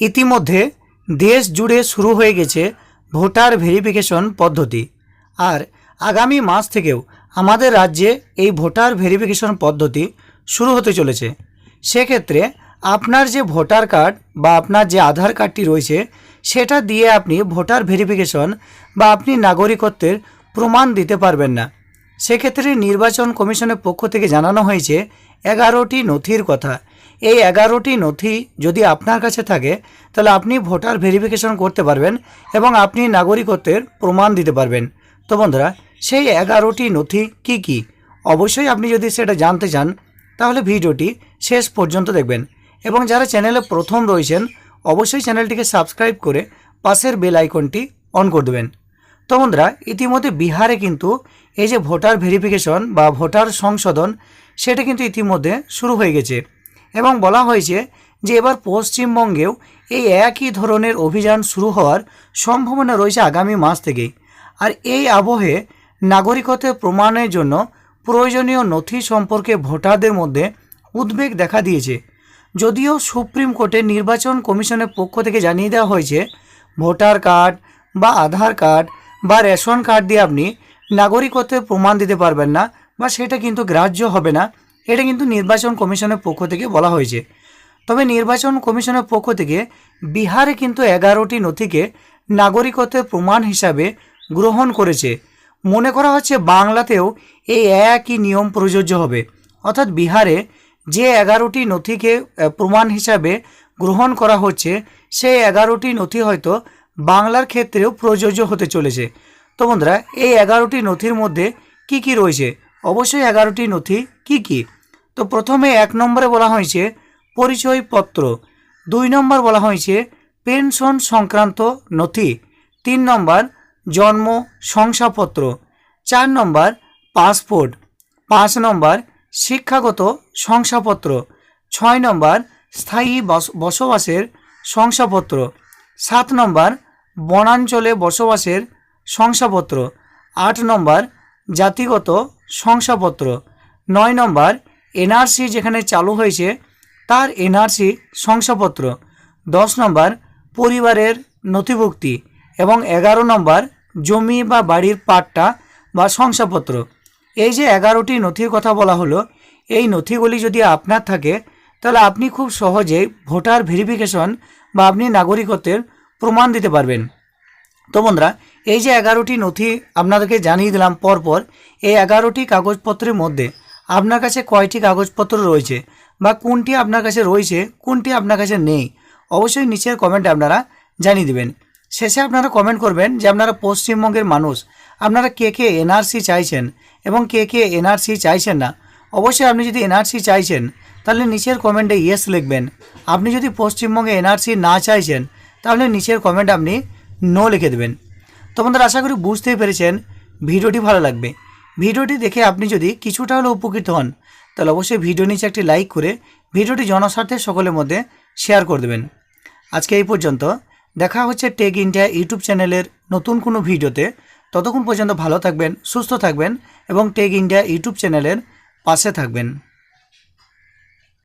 ইতিমধ্যে দেশ জুড়ে শুরু হয়ে গেছে ভোটার ভেরিফিকেশন পদ্ধতি। আর আগামী মাস থেকেও আমাদের রাজ্যে এই ভোটার ভেরিফিকেশন পদ্ধতি শুরু হতে চলেছে। সেক্ষেত্রে আপনার যে ভোটার কার্ড বা আপনার যে আধার কার্ডটি রয়েছে, সেটা দিয়ে আপনি ভোটার ভেরিফিকেশন বা আপনি নাগরিকত্বের প্রমাণ দিতে পারবেন না। সেক্ষেত্রে নির্বাচন কমিশনের পক্ষ থেকে জানানো হয়েছে, এগারোটি নথির কথা। এই এগারোটি নথি যদি আপনার কাছে থাকে, তাহলে আপনি ভোটার ভেরিফিকেশন করতে পারবেন এবং আপনি নাগরিকত্বের প্রমাণ দিতে পারবেন। তো বন্ধুরা, সেই এগারোটি নথি কি কি? অবশ্যই আপনি যদি সেটা জানতে চান, তাহলে ভিডিওটি শেষ পর্যন্ত দেখবেন। এবং যারা চ্যানেলে প্রথম রয়েছেন, অবশ্যই চ্যানেলটিকে সাবস্ক্রাইব করে পাশের বেল আইকনটি অন করে দেবেন। তো বন্ধুরা, ইতিমধ্যে বিহারে কিন্তু এই যে ভোটার ভেরিফিকেশন বা ভোটার সংশোধন, সেটা কিন্তু ইতিমধ্যে শুরু হয়ে গেছে। এবং বলা হয়েছে যে এবার পশ্চিমবঙ্গেও এই একই ধরনের অভিযান শুরু হওয়ার সম্ভাবনা রয়েছে আগামী মাস থেকেই। আর এই আবহে নাগরিকত্বের প্রমাণের জন্য প্রয়োজনীয় নথি সম্পর্কে ভোটারদের মধ্যে উদ্বেগ দেখা দিয়েছে। যদিও সুপ্রিম কোর্টে নির্বাচন কমিশনের পক্ষ থেকে জানিয়ে দেওয়া হয়েছে, ভোটার কার্ড বা আধার কার্ড বা রেশন কার্ড দিয়ে আপনি নাগরিকত্বের প্রমাণ দিতে পারবেন না বা সেটা কিন্তু গ্রাহ্য হবে না। এটা কিন্তু নির্বাচন কমিশনের পক্ষ থেকে বলা হয়েছে। তবে নির্বাচন কমিশনের পক্ষ থেকে বিহারে কিন্তু এগারোটি নথিকে নাগরিকত্বের প্রমাণ হিসাবে গ্রহণ করেছে। মনে করা হচ্ছে বাংলাতেও এই একই নিয়ম প্রযোজ্য হবে। অর্থাৎ বিহারে যে এগারোটি নথিকে প্রমাণ হিসাবে গ্রহণ করা হচ্ছে, সেই এগারোটি নথি হয়তো বাংলার ক্ষেত্রেও প্রযোজ্য হতে চলেছে। তো বন্ধুরা, এই এগারোটি নথির মধ্যে কি কি রয়েছে? অবশ্যই এগারোটি নথি কি কি? তো প্রথমে এক নম্বরে বলা হয়েছে পরিচয়পত্র। দুই নম্বর বলা হয়েছে পেনশন সংক্রান্ত নথি। তিন নম্বর জন্ম শংসাপত্র। চার নম্বর পাসপোর্ট। পাঁচ নম্বর শিক্ষাগত শংসাপত্র। ছয় নম্বর স্থায়ী বস- বসবাসের শংসাপত্র। সাত নম্বর বনাঞ্চলে বসবাসের শংসাপত্র। আট নম্বর জাতিগত শংসাপত্র। নয় নম্বর এনআরসি যেখানে চালু হয়েছে, তার এনআরসি শংসাপত্র। দশ নম্বর, পরিবারের নথিভুক্তি এবং এগারো নম্বর, জমি বা বাড়ির পাট্টা বা শংসাপত্র। এই যে এগারোটি নথির কথা বলা হলো, এই নথিগুলি যদি আপনার থাকে, তাহলে আপনি খুব সহজেই ভোটার ভেরিফিকেশন বা আপনি নাগরিকত্বের প্রমাণ দিতে পারবেন। তো বন্ধুরা, এই যে এগারোটি নথি আপনাদেরকে জানিয়ে দিলাম পরপর, এই এগারোটি কাগজপত্রের মধ্যে আপনার কাছে কয়টি কাগজপত্র রয়েছে বা কোনটি আপনার কাছে রয়েছে, কোনটি আপনার কাছে নেই, অবশ্যই নিচের কমেন্টে আপনারা জানিয়ে দেবেন। শেষে আপনারা কমেন্ট করবেন যে আপনারা পশ্চিমবঙ্গের মানুষ, আপনারা কে কে এনআরসি চাইছেন এবং কে কে এনআরসি চাইছেন না, অবশ্যই আপনি যদি এনআরসি চাইছেন, তাহলে নিচের কমেন্টে ইয়েস লিখবেন। আপনি যদি পশ্চিমবঙ্গে এনআরসি না চাইছেন, তাহলে নিচের কমেন্ট আপনি নো লিখে দেবেন। তো বন্ধুরা, আশা করি বুঝতেই পেরেছেন। ভিডিওটি ভালো লাগবে। ভিডিওটি দেখে আপনি যদি কিছুটা হলেও উপকৃত হন, তাহলে অবশ্যই ভিডিও নিচে একটি লাইক করে ভিডিওটি জনস্বার্থে সকলের মধ্যে শেয়ার করে দেবেন। আজকে এই পর্যন্ত। দেখা হচ্ছে টেক ইন্ডিয়া ইউটিউব চ্যানেলের নতুন কোনো ভিডিওতে। ততক্ষণ পর্যন্ত ভালো থাকবেন, সুস্থ থাকবেন এবং টেক ইন্ডিয়া ইউটিউব চ্যানেলের পাশে থাকবেন।